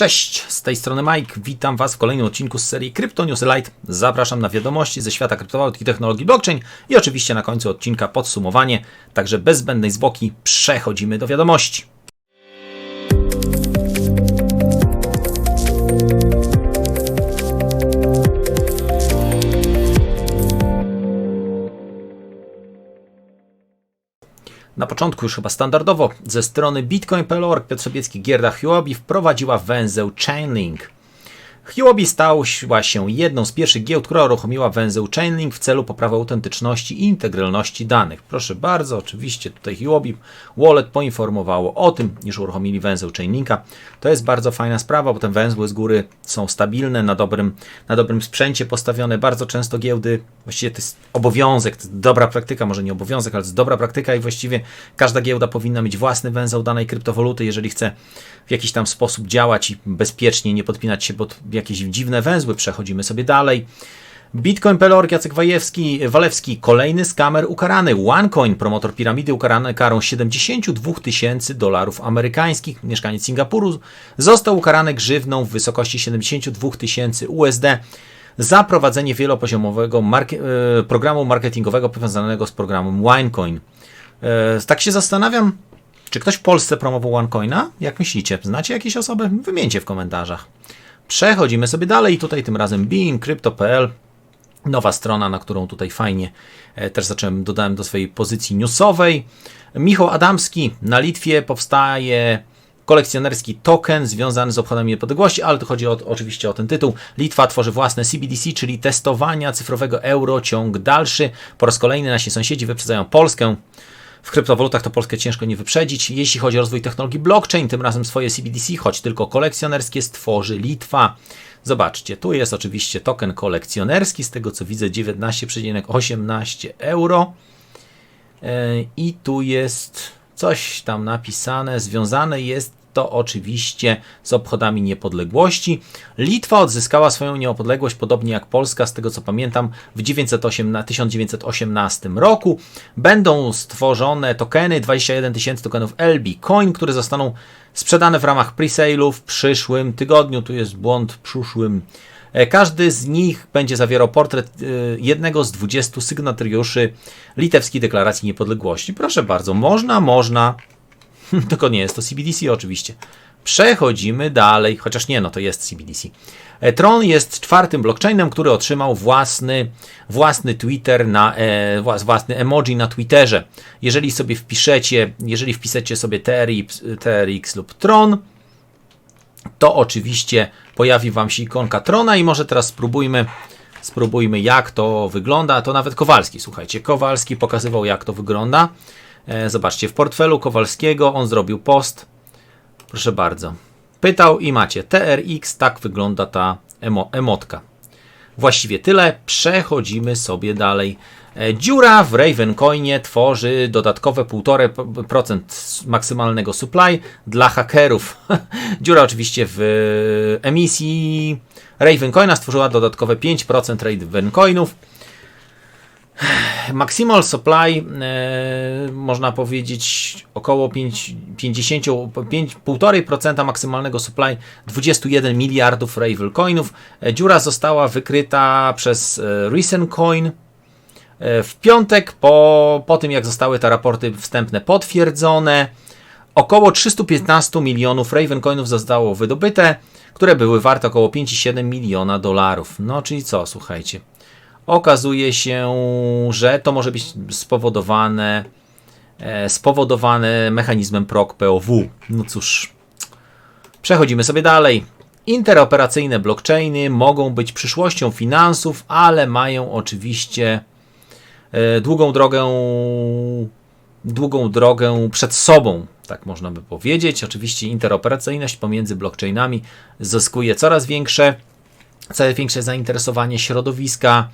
Cześć, z tej strony Mike. Witam Was w kolejnym odcinku z serii Crypto News Lite. Zapraszam na wiadomości ze świata kryptowalut i technologii blockchain i oczywiście na końcu odcinka podsumowanie. Także bez zbędnej zwłoki przechodzimy do wiadomości. Na początku już chyba standardowo ze strony bitcoin.org Piotr Sobiecki Gierda Huobi wprowadziła węzeł Chainlink. Huobi stał się jedną z pierwszych giełd, która uruchomiła węzeł Chainlink w celu poprawy autentyczności i integralności danych. Proszę bardzo, oczywiście tutaj Huobi Wallet poinformowało o tym, iż uruchomili węzeł Chainlinka. To jest bardzo fajna sprawa, bo te węzły z góry są stabilne, na dobrym, na dobrym sprzęcie postawione. Bardzo często giełdy, właściwie to jest obowiązek, to jest dobra praktyka, może nie obowiązek, ale to jest dobra praktyka i właściwie każda giełda powinna mieć własny węzeł danej kryptowaluty, jeżeli chce w jakiś tam sposób działać i bezpiecznie nie podpinać się pod jakieś dziwne węzły. Przechodzimy sobie dalej. Bitcoin Pelor, Jacek Wajewski, Walewski, kolejny skamer ukarany. OneCoin, promotor piramidy ukarany karą 72 tysięcy dolarów amerykańskich. Mieszkaniec Singapuru został ukarany grzywną w wysokości 72 tysięcy USD za prowadzenie wielopoziomowego marke programu marketingowego powiązanego z programem OneCoin. E, tak się zastanawiam, czy ktoś w Polsce promował OneCoina? Jak myślicie? Znacie jakieś osoby? Wymieńcie w komentarzach. Przechodzimy sobie dalej. Tutaj tym razem beamcrypto.pl Nowa strona, na którą tutaj fajnie e, też zacząłem, dodałem do swojej pozycji newsowej. Michał Adamski, na Litwie powstaje kolekcjonerski token związany z obchodami niepodległości, ale tu chodzi o, oczywiście o ten tytuł. Litwa tworzy własne CBDC, czyli testowania cyfrowego euro, ciąg dalszy. Po raz kolejny nasi sąsiedzi wyprzedzają Polskę. W kryptowalutach to Polskę ciężko nie wyprzedzić. Jeśli chodzi o rozwój technologii blockchain, tym razem swoje CBDC, choć tylko kolekcjonerskie, stworzy Litwa. Zobaczcie, tu jest oczywiście token kolekcjonerski, z tego co widzę 19,18 euro. E, I tu jest coś tam napisane, związane jest to oczywiście z obchodami niepodległości. Litwa odzyskała swoją niepodległość, podobnie jak Polska, z tego co pamiętam, w 1918 roku. Będą stworzone tokeny, 21 tysięcy tokenów LB Coin, które zostaną sprzedane w ramach presale'u w przyszłym tygodniu. Tu jest błąd w przyszłym. E, każdy z nich będzie zawierał portret e, jednego z 20 sygnatariuszy Litewskiej Deklaracji Niepodległości. Proszę bardzo, można, można. Tylko nie jest to CBDC oczywiście. Przechodzimy dalej, chociaż nie, no to jest CBDC. E, Tron jest czwartym blockchainem, który otrzymał własny, własny Twitter na, e, własny emoji na Twitterze. Jeżeli sobie wpiszecie, jeżeli wpiszecie sobie TRX, TRX lub Tron, to oczywiście pojawi Wam się ikonka Trona i może teraz spróbujmy, spróbujmy jak to wygląda. To nawet Kowalski, słuchajcie, Kowalski pokazywał jak to wygląda. E, zobaczcie, w portfelu Kowalskiego on zrobił post. Proszę bardzo. Pytał i macie TRX, tak wygląda ta emo emotka. Właściwie tyle, przechodzimy sobie dalej. E, dziura w Ravencoinie tworzy dodatkowe 1,5% maksymalnego supply dla hakerów. Dziura oczywiście w emisji Ravencoina stworzyła dodatkowe 5% Ravencoinów. Maximal supply e, można powiedzieć około 5, 50, 1,5% maksymalnego supply 21 miliardów Ravel coinów. E, dziura została wykryta przez e, Recent Coin w piątek po, po tym jak zostały te raporty wstępne potwierdzone. Około 315 milionów Raven coinów zostało wydobyte, które były warte około 5,7 miliona dolarów. No czyli co, słuchajcie okazuje się, że to może być spowodowane, e, spowodowane mechanizmem PROC POW. No cóż, przechodzimy sobie dalej. Interoperacyjne blockchainy mogą być przyszłością finansów, ale mają oczywiście e, długą drogę, długą drogę przed sobą, tak można by powiedzieć. Oczywiście interoperacyjność pomiędzy blockchainami zyskuje coraz większe, coraz większe zainteresowanie środowiska,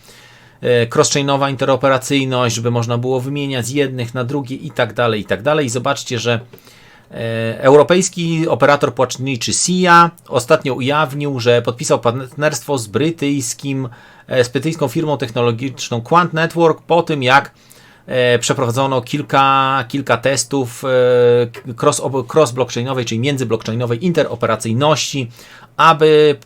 cross-chainowa interoperacyjność, żeby można było wymieniać z jednych na drugie i tak dalej, i tak dalej. I zobaczcie, że e, Europejski operator płatniczy SIA ostatnio ujawnił, że podpisał partnerstwo z brytyjskim, e, z brytyjską firmą technologiczną Quant Network po tym, jak e, przeprowadzono kilka, kilka testów e, cross, cross blockchainowej, czyli międzyblockchainowej interoperacyjności, aby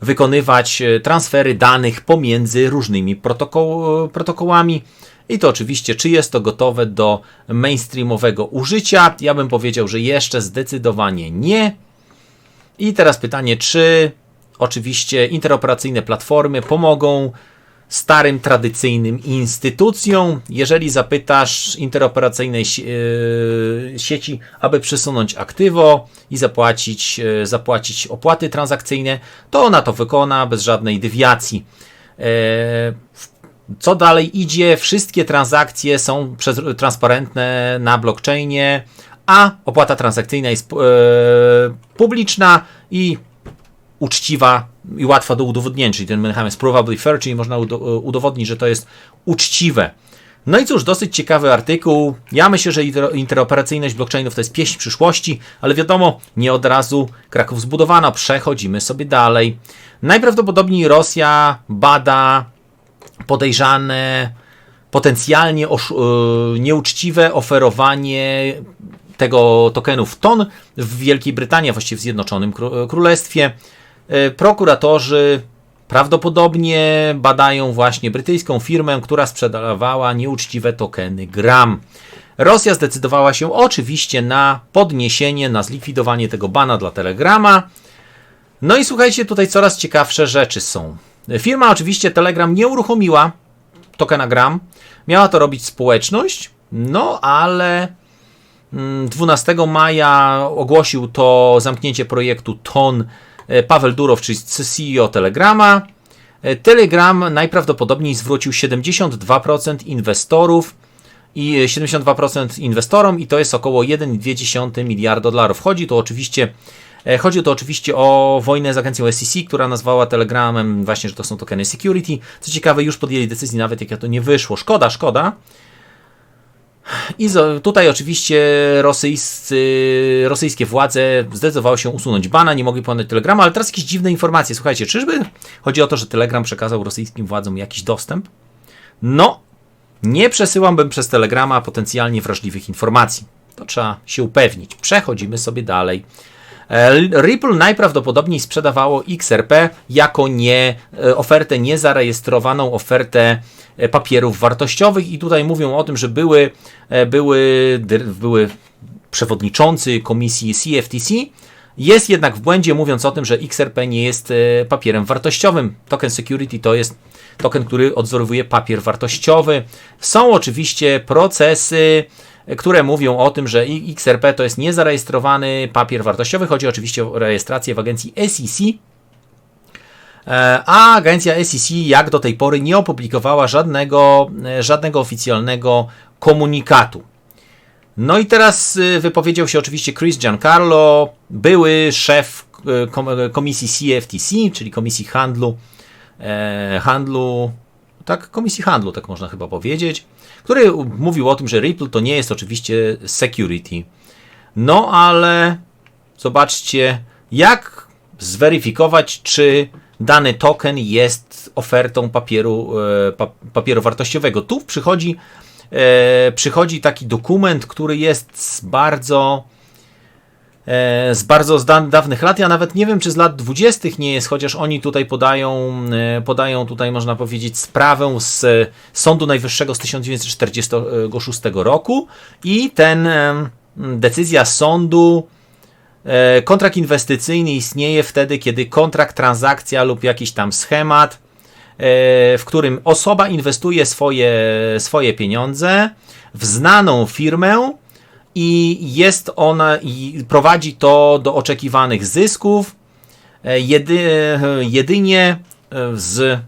wykonywać e, transfery danych pomiędzy różnymi protokoł, protokołami. I to oczywiście, czy jest to gotowe do mainstreamowego użycia? Ja bym powiedział, że jeszcze zdecydowanie nie. I teraz pytanie, czy oczywiście interoperacyjne platformy pomogą starym, tradycyjnym instytucjom. Jeżeli zapytasz interoperacyjnej e, sieci, aby przesunąć aktywo i zapłacić, e, zapłacić opłaty transakcyjne, to ona to wykona bez żadnej dewiacji. E, co dalej idzie? Wszystkie transakcje są transparentne na blockchainie, a opłata transakcyjna jest publiczna i uczciwa i łatwa do udowodnienia, czyli ten mechanizm jest probably fair, czyli można udowodnić, że to jest uczciwe. No i cóż, dosyć ciekawy artykuł. Ja myślę, że interoperacyjność blockchainów to jest pieśń przyszłości, ale wiadomo, nie od razu Kraków zbudowano. Przechodzimy sobie dalej. Najprawdopodobniej Rosja bada podejrzane, potencjalnie e, nieuczciwe oferowanie tego tokenów TON w Wielkiej Brytanii, właściwie w Zjednoczonym Królestwie. E, prokuratorzy prawdopodobnie badają właśnie brytyjską firmę, która sprzedawała nieuczciwe tokeny Gram. Rosja zdecydowała się oczywiście na podniesienie, na zlikwidowanie tego bana dla Telegrama. No i słuchajcie, tutaj coraz ciekawsze rzeczy są. Firma oczywiście Telegram nie uruchomiła tokena Gram. Miała to robić społeczność, no ale 12 mm, maja ogłosił to zamknięcie projektu TON Paweł Durow, czyli CEO Telegrama. E, Telegram najprawdopodobniej zwrócił 72% inwestorów i 72% inwestorom i to jest około 1,2 miliarda dolarów. Chodzi tu oczywiście e, Chodzi tu oczywiście o wojnę z agencją SEC, która nazwała Telegramem właśnie, że to są tokeny security. Co ciekawe, już podjęli decyzję, nawet jak to nie wyszło. Szkoda, szkoda. I tutaj oczywiście rosyjscy, rosyjskie władze zdecydowały się usunąć bana, nie mogli pokonać Telegrama, ale teraz jakieś dziwne informacje. Słuchajcie, czyżby chodzi o to, że Telegram przekazał rosyjskim władzom jakiś dostęp? No, nie przesyłambym przez Telegrama potencjalnie wrażliwych informacji. To trzeba się upewnić. Przechodzimy sobie dalej. E, Ripple najprawdopodobniej sprzedawało XRP jako nie, e, ofertę niezarejestrowaną, ofertę e, papierów wartościowych i tutaj mówią o tym, że były, były, były przewodniczący komisji CFTC, jest jednak w błędzie mówiąc o tym, że XRP nie jest papierem wartościowym. Token security to jest token, który odzorowuje papier wartościowy. Są oczywiście procesy które mówią o tym, że XRP to jest niezarejestrowany papier wartościowy. Chodzi oczywiście o rejestrację w agencji SEC. E, a agencja SEC jak do tej pory nie opublikowała żadnego, e, żadnego oficjalnego komunikatu. No i teraz e, wypowiedział się oczywiście Chris Giancarlo, były szef komisji CFTC, czyli Komisji Handlu, handlu, tak, Komisji Handlu, tak można chyba powiedzieć który mówił o tym, że Ripple to nie jest oczywiście security. No ale zobaczcie, jak zweryfikować, czy dany token jest ofertą papieru, e, papieru wartościowego. Tu przychodzi, e, przychodzi taki dokument, który jest bardzo z bardzo dawnych lat. Ja nawet nie wiem, czy z lat 20. nie jest, chociaż oni tutaj podają, e, podają tutaj, można powiedzieć, sprawę z Sądu Najwyższego z 1946 roku i ten decyzja sądu kontrakt inwestycyjny istnieje wtedy, kiedy kontrakt, transakcja lub jakiś tam schemat, w którym osoba inwestuje swoje, swoje pieniądze w znaną firmę, i jest ona i prowadzi to do oczekiwanych zysków e, jedy, jedynie e, z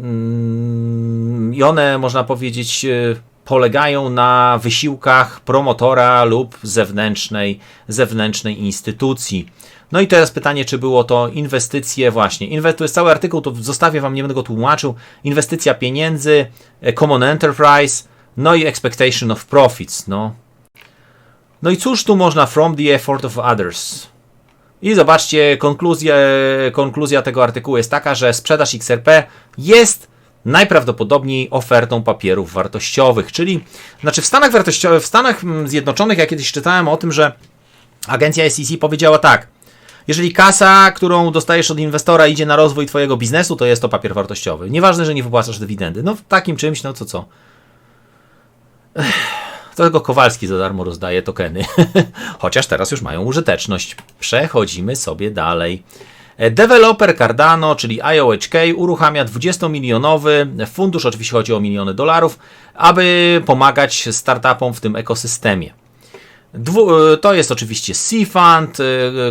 mm, i one można powiedzieć e, polegają na wysiłkach promotora lub zewnętrznej, zewnętrznej instytucji. No i teraz pytanie, czy było to inwestycje właśnie. Inwe to jest cały artykuł, to zostawię wam, nie będę go tłumaczył. Inwestycja pieniędzy, common enterprise, no i expectation of profits, no. No i cóż tu można from the effort of others? I zobaczcie, konkluzja, konkluzja tego artykułu jest taka, że sprzedaż XRP jest najprawdopodobniej ofertą papierów wartościowych, czyli znaczy w Stanach wartościowych, w Stanach mm, Zjednoczonych ja kiedyś czytałem o tym, że agencja SEC powiedziała tak, jeżeli kasa, którą dostajesz od inwestora idzie na rozwój twojego biznesu, to jest to papier wartościowy. Nieważne, że nie wypłacasz dywidendy. No w takim czymś, no to co? To tylko Kowalski za darmo rozdaje tokeny. Chociaż teraz już mają użyteczność. Przechodzimy sobie dalej. Developer Cardano, czyli IOHK, uruchamia 20-milionowy fundusz, oczywiście chodzi o miliony dolarów, aby pomagać startupom w tym ekosystemie. Dwu, to jest oczywiście Seafund,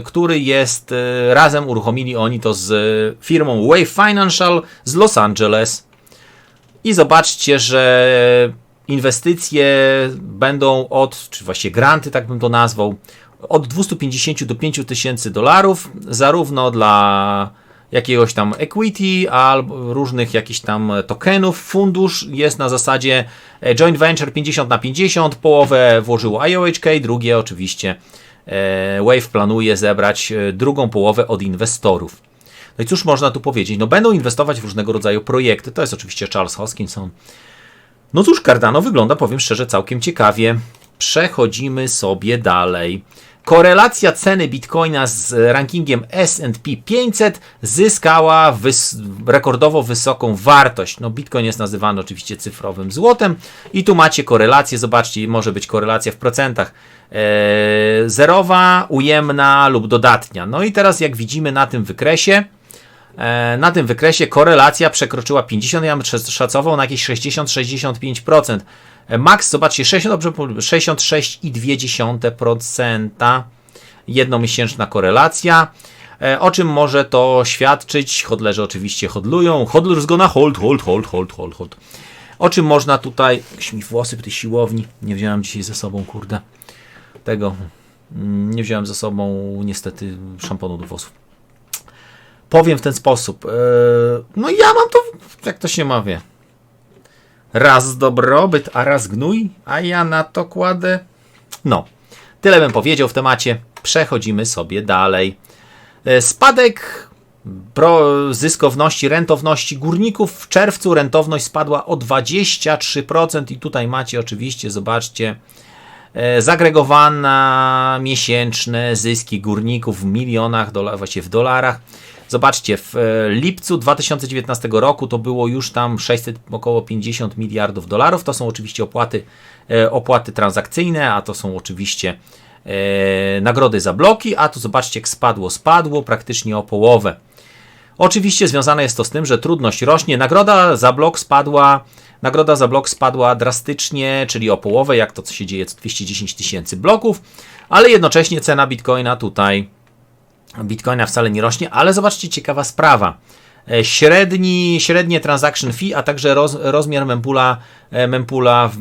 który jest, razem uruchomili oni to z firmą Wave Financial z Los Angeles. I zobaczcie, że inwestycje będą od, czy właściwie granty, tak bym to nazwał, od 250 do 5000 dolarów, zarówno dla jakiegoś tam equity albo różnych jakichś tam tokenów. Fundusz jest na zasadzie e, joint venture 50 na 50, połowę włożyło IOHK, drugie oczywiście e, Wave planuje zebrać e, drugą połowę od inwestorów. No i cóż można tu powiedzieć? No będą inwestować w różnego rodzaju projekty. To jest oczywiście Charles Hoskinson. No cóż, Cardano wygląda, powiem szczerze, całkiem ciekawie. Przechodzimy sobie dalej. Korelacja ceny bitcoina z rankingiem SP 500 zyskała wys rekordowo wysoką wartość. No, bitcoin jest nazywany oczywiście cyfrowym złotem i tu macie korelację. Zobaczcie, może być korelacja w procentach. Eee, zerowa, ujemna lub dodatnia. No i teraz, jak widzimy na tym wykresie, e, na tym wykresie korelacja przekroczyła 50, ja bym szacował na jakieś 60-65%. Max, zobaczcie, 66,2% jednomiesięczna korelacja. E, o czym może to świadczyć? Hodlerzy oczywiście hodlują. Hodler's gonna hold, hold, hold, hold, hold, hold. O czym można tutaj... mi włosy w tej siłowni. Nie wziąłem dzisiaj ze sobą, kurde. Tego. Mm, nie wziąłem ze sobą niestety szamponu do włosów. Powiem w ten sposób. E, no ja mam to, jak to się mawia. Raz dobrobyt, a raz gnój, a ja na to kładę. No, tyle bym powiedział w temacie. Przechodzimy sobie dalej. E, spadek zyskowności, rentowności górników w czerwcu rentowność spadła o 23% i tutaj macie oczywiście, zobaczcie, e, zagregowane miesięczne zyski górników w milionach dolarów, właściwie w dolarach. Zobaczcie, w e, lipcu 2019 roku to było już tam 600, około 50 miliardów dolarów. To są oczywiście opłaty, e, opłaty transakcyjne, a to są oczywiście e, nagrody za bloki, a tu zobaczcie, jak spadło, spadło praktycznie o połowę. Oczywiście związane jest to z tym, że trudność rośnie. Nagroda za blok spadła, nagroda za blok spadła drastycznie, czyli o połowę, jak to co się dzieje, 210 tysięcy bloków, ale jednocześnie cena bitcoina tutaj Bitcoina wcale nie rośnie, ale zobaczcie, ciekawa sprawa. E, średni, średnie transaction fee, a także roz, rozmiar mempula, e, mempula w,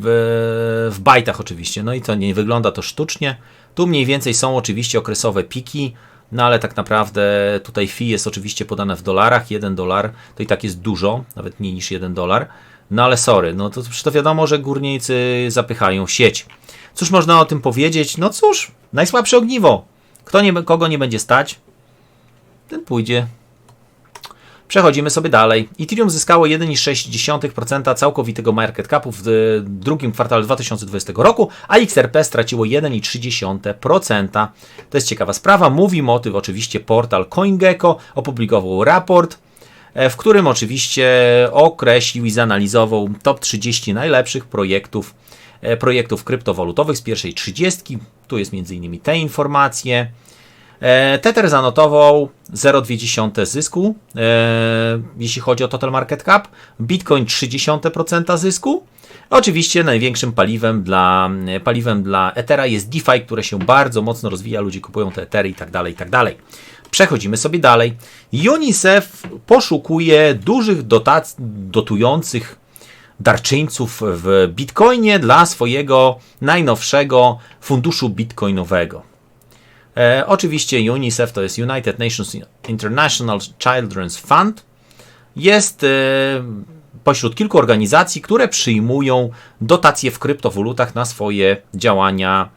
w bajtach oczywiście. No i to nie wygląda to sztucznie. Tu mniej więcej są oczywiście okresowe piki, no ale tak naprawdę tutaj fee jest oczywiście podane w dolarach. 1 dolar to i tak jest dużo, nawet mniej niż 1 dolar. No ale sorry, no to, to wiadomo, że górnicy zapychają sieć. Cóż można o tym powiedzieć? No cóż, najsłabsze ogniwo. Kto nie, kogo nie będzie stać, ten pójdzie. Przechodzimy sobie dalej. Ethereum zyskało 1,6% całkowitego market capu w drugim kwartale 2020 roku, a XRP straciło 1,3%. To jest ciekawa sprawa. Mówimy o tym oczywiście portal CoinGecko opublikował raport, e, w którym oczywiście określił i zanalizował top 30 najlepszych projektów e, projektów kryptowalutowych z pierwszej 30. Tu jest m.in. te informacje. E, Tether zanotował 0,2 zysku, e, jeśli chodzi o total market cap, Bitcoin 0,3% zysku. Oczywiście największym paliwem dla, paliwem dla Ethera jest DeFi, które się bardzo mocno rozwija, ludzie kupują te Ethery i tak dalej, i tak dalej. Przechodzimy sobie dalej. UNICEF poszukuje dużych dotac- dotujących darczyńców w Bitcoinie dla swojego najnowszego funduszu bitcoinowego. E, oczywiście UNICEF to jest United Nations International Children's Fund. Jest e, pośród kilku organizacji, które przyjmują dotacje w kryptowalutach na swoje działania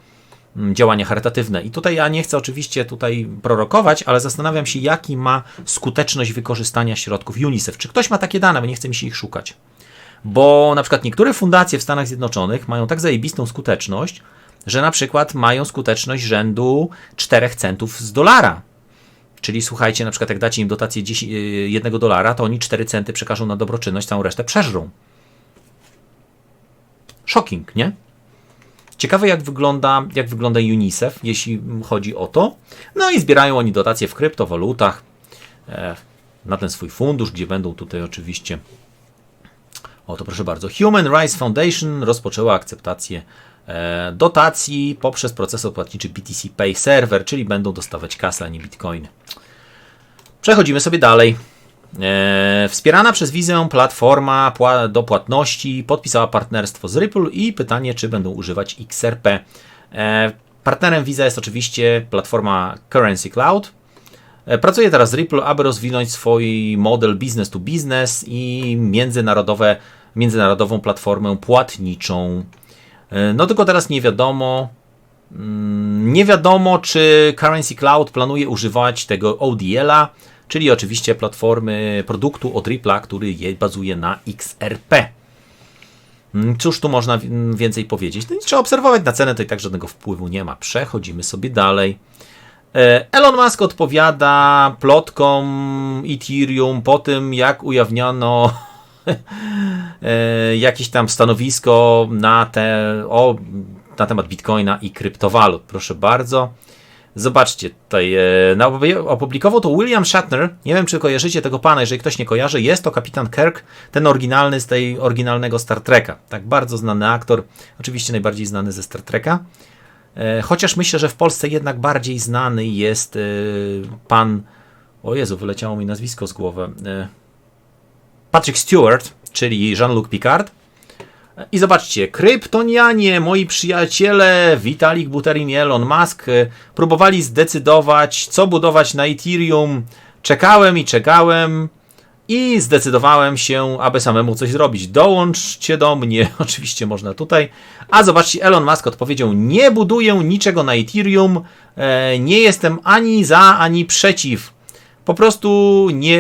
mm, działania charytatywne. I tutaj ja nie chcę oczywiście tutaj prorokować, ale zastanawiam się, jaki ma skuteczność wykorzystania środków UNICEF. Czy ktoś ma takie dane, bo nie chce mi się ich szukać. Bo na przykład niektóre fundacje w Stanach Zjednoczonych mają tak zajebistą skuteczność, że na przykład mają skuteczność rzędu 4 centów z dolara. Czyli słuchajcie, na przykład jak dacie im dotację 1 y, dolara, to oni 4 centy przekażą na dobroczynność, całą resztę przeżrą. Shocking, nie? Ciekawe jak wygląda, jak wygląda UNICEF, jeśli chodzi o to. No i zbierają oni dotacje w kryptowalutach e, na ten swój fundusz, gdzie będą tutaj oczywiście o to proszę bardzo. Human Rights Foundation rozpoczęła akceptację dotacji poprzez procesor płatniczy BTC Pay Server, czyli będą dostawać kasę, a nie bitcoiny. Przechodzimy sobie dalej. E, wspierana przez Wizę platforma do płatności podpisała partnerstwo z Ripple i pytanie, czy będą używać XRP. E, partnerem Visa jest oczywiście platforma Currency Cloud. E, pracuje teraz Ripple, aby rozwinąć swój model business to business i międzynarodowe, międzynarodową platformę płatniczą. No tylko teraz nie wiadomo, mm, nie wiadomo, czy Currency Cloud planuje używać tego ODL-a, czyli oczywiście platformy produktu od Ripple'a, który bazuje na XRP. Mm, cóż tu można więcej powiedzieć? No, trzeba obserwować na cenę, to i tak żadnego wpływu nie ma. Przechodzimy sobie dalej. E, Elon Musk odpowiada plotkom Ethereum po tym, jak ujawniono e, jakieś tam stanowisko na, te, o, na temat Bitcoina i kryptowalut. Proszę bardzo. Zobaczcie, tutaj e, opublikował to William Shatner. Nie wiem, czy kojarzycie tego pana. Jeżeli ktoś nie kojarzy, jest to kapitan Kirk, ten oryginalny z tej oryginalnego Star Treka. Tak, bardzo znany aktor. Oczywiście najbardziej znany ze Star Treka. E, chociaż myślę, że w Polsce jednak bardziej znany jest e, pan. O Jezu, wyleciało mi nazwisko z głowy. Patrick Stewart, czyli Jean-Luc Picard. I zobaczcie, kryptonianie, moi przyjaciele, Vitalik Buterin i Elon Musk e, próbowali zdecydować, co budować na Ethereum. Czekałem i czekałem i zdecydowałem się, aby samemu coś zrobić. Dołączcie do mnie, oczywiście można tutaj. A zobaczcie, Elon Musk odpowiedział: Nie buduję niczego na Ethereum, e, nie jestem ani za, ani przeciw. Po prostu nie,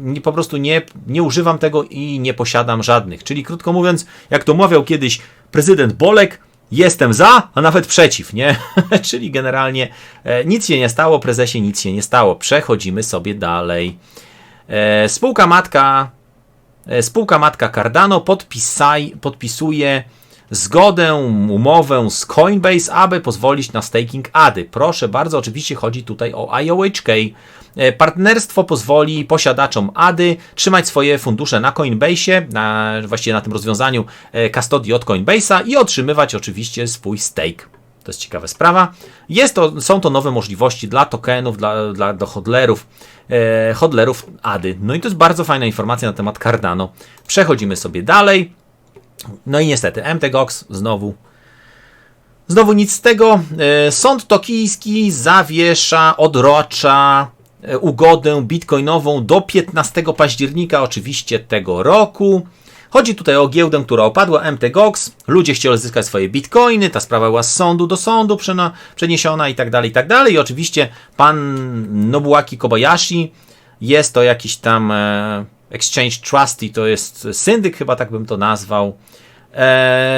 nie, po prostu nie, nie używam tego i nie posiadam żadnych. Czyli krótko mówiąc, jak to mawiał kiedyś prezydent Bolek, jestem za, a nawet przeciw, nie? Czyli generalnie e, nic się nie stało, prezesie nic się nie stało. Przechodzimy sobie dalej. E, spółka matka, e, spółka matka Cardano podpisaj, podpisuje zgodę, umowę z Coinbase, aby pozwolić na staking ADY. Proszę bardzo, oczywiście chodzi tutaj o IOHK. E, partnerstwo pozwoli posiadaczom ADY trzymać swoje fundusze na Coinbase, na, właściwie na tym rozwiązaniu e, custody od Coinbase'a i otrzymywać oczywiście swój stake. To jest ciekawa sprawa. Jest to, są to nowe możliwości dla tokenów, dla, dla, dla hodlerów, e, hodlerów ADY. No i to jest bardzo fajna informacja na temat Cardano. Przechodzimy sobie dalej. No i niestety, MTGOX znowu. Znowu nic z tego. E, sąd tokijski zawiesza, odrocza ugodę bitcoinową do 15 października oczywiście tego roku. Chodzi tutaj o giełdę, która opadła, MTGOX. Ludzie chcieli zyskać swoje bitcoiny, ta sprawa była z sądu do sądu przeniesiona i tak dalej, i tak dalej. I oczywiście pan Nobuaki Kobayashi jest to jakiś tam e, Exchange Trusty, to jest syndyk, chyba tak bym to nazwał, e,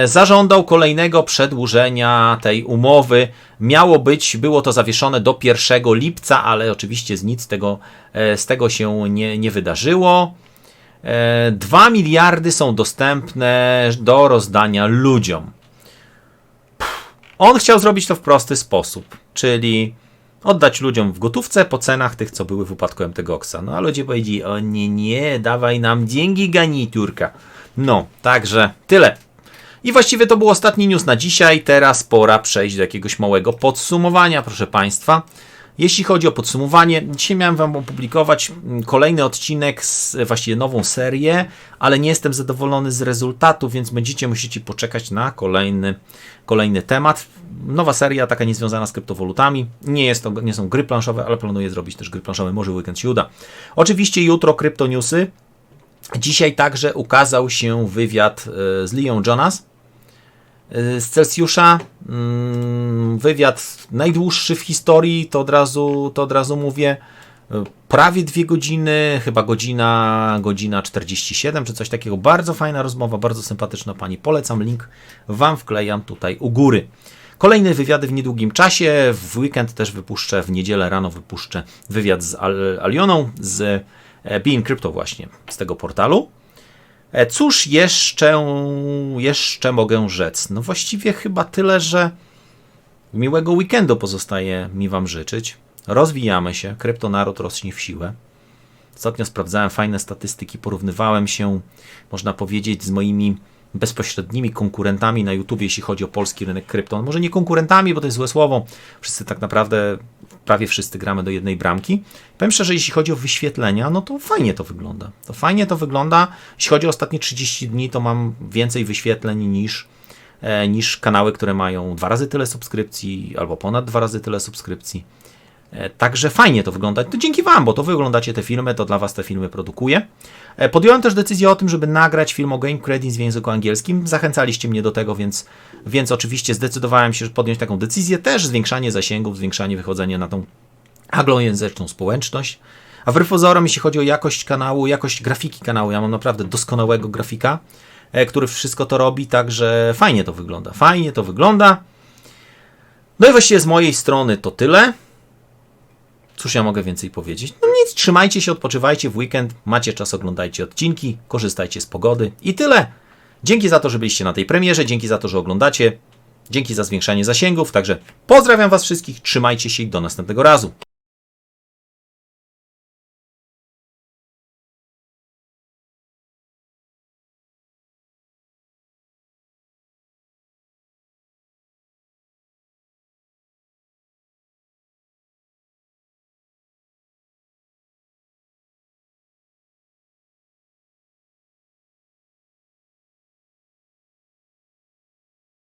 zażądał kolejnego przedłużenia tej umowy. Miało być, było to zawieszone do 1 lipca, ale oczywiście z nic tego, e, z tego się nie, nie wydarzyło. E, 2 miliardy są dostępne do rozdania ludziom. On chciał zrobić to w prosty sposób, czyli oddać ludziom w gotówce po cenach tych, co były w upadku MTGOXa. No a ludzie powiedzieli, o nie, nie, dawaj nam dzięki ganiturka. No, także tyle. I właściwie to był ostatni news na dzisiaj. Teraz pora przejść do jakiegoś małego podsumowania, proszę Państwa. Jeśli chodzi o podsumowanie, dzisiaj miałem Wam opublikować mm, kolejny odcinek, z, właściwie nową serię, ale nie jestem zadowolony z rezultatu, więc będziecie musicie poczekać na kolejny, kolejny temat. Nowa seria, taka niezwiązana z kryptowalutami. Nie, jest to, nie są gry planszowe, ale planuję zrobić też gry planszowe, może weekend się uda. Oczywiście jutro kryptoniusy. Dzisiaj także ukazał się wywiad e, z Leon Jonas, z Celsjusza. Mm, Wywiad najdłuższy w historii, to od razu, to od razu mówię. Y, Prawie dwie godziny, chyba godzina, godzina 47 czy coś takiego. Bardzo fajna rozmowa, bardzo sympatyczna pani. Polecam link, wam wklejam tutaj u góry. Kolejne wywiady w niedługim czasie. W weekend też wypuszczę, w niedzielę rano wypuszczę wywiad z Al- Alioną z e, Being Crypto właśnie, z tego portalu. E, Cóż jeszcze, jeszcze mogę rzec? No właściwie chyba tyle, że miłego weekendu pozostaje mi Wam życzyć. Rozwijamy się, kryptonaród rośnie w siłę. Ostatnio sprawdzałem fajne statystyki, porównywałem się, można powiedzieć, z moimi bezpośrednimi konkurentami na YouTube, jeśli chodzi o polski rynek krypto. Może nie konkurentami, bo to jest złe słowo. Wszyscy tak naprawdę, prawie wszyscy gramy do jednej bramki. Powiem szczerze, jeśli chodzi o wyświetlenia, no to fajnie to wygląda. To fajnie to wygląda. Jeśli chodzi o ostatnie 30 dni, to mam więcej wyświetleń niż, e, niż kanały, które mają dwa razy tyle subskrypcji albo ponad dwa razy tyle subskrypcji. E, Także fajnie to wygląda. To dzięki Wam, bo to Wy oglądacie te filmy, to dla Was te filmy produkuję. E, Podjąłem też decyzję o tym, żeby nagrać film o Game Credits w języku angielskim. Zachęcaliście mnie do tego, więc, więc oczywiście zdecydowałem się podjąć taką decyzję. Też zwiększanie zasięgów, zwiększanie wychodzenia na tą anglojęzyczną społeczność. A wbrew pozorom, jeśli chodzi o jakość kanału, jakość grafiki kanału, ja mam naprawdę doskonałego grafika, e, który wszystko to robi, także fajnie to wygląda. Fajnie to wygląda. No i właściwie z mojej strony to tyle. Cóż ja mogę więcej powiedzieć? No nic, trzymajcie się, odpoczywajcie w weekend, macie czas, oglądajcie odcinki, korzystajcie z pogody i tyle. Dzięki za to, że byliście na tej premierze, dzięki za to, że oglądacie, dzięki za zwiększanie zasięgów, także pozdrawiam Was wszystkich, trzymajcie się i do następnego razu.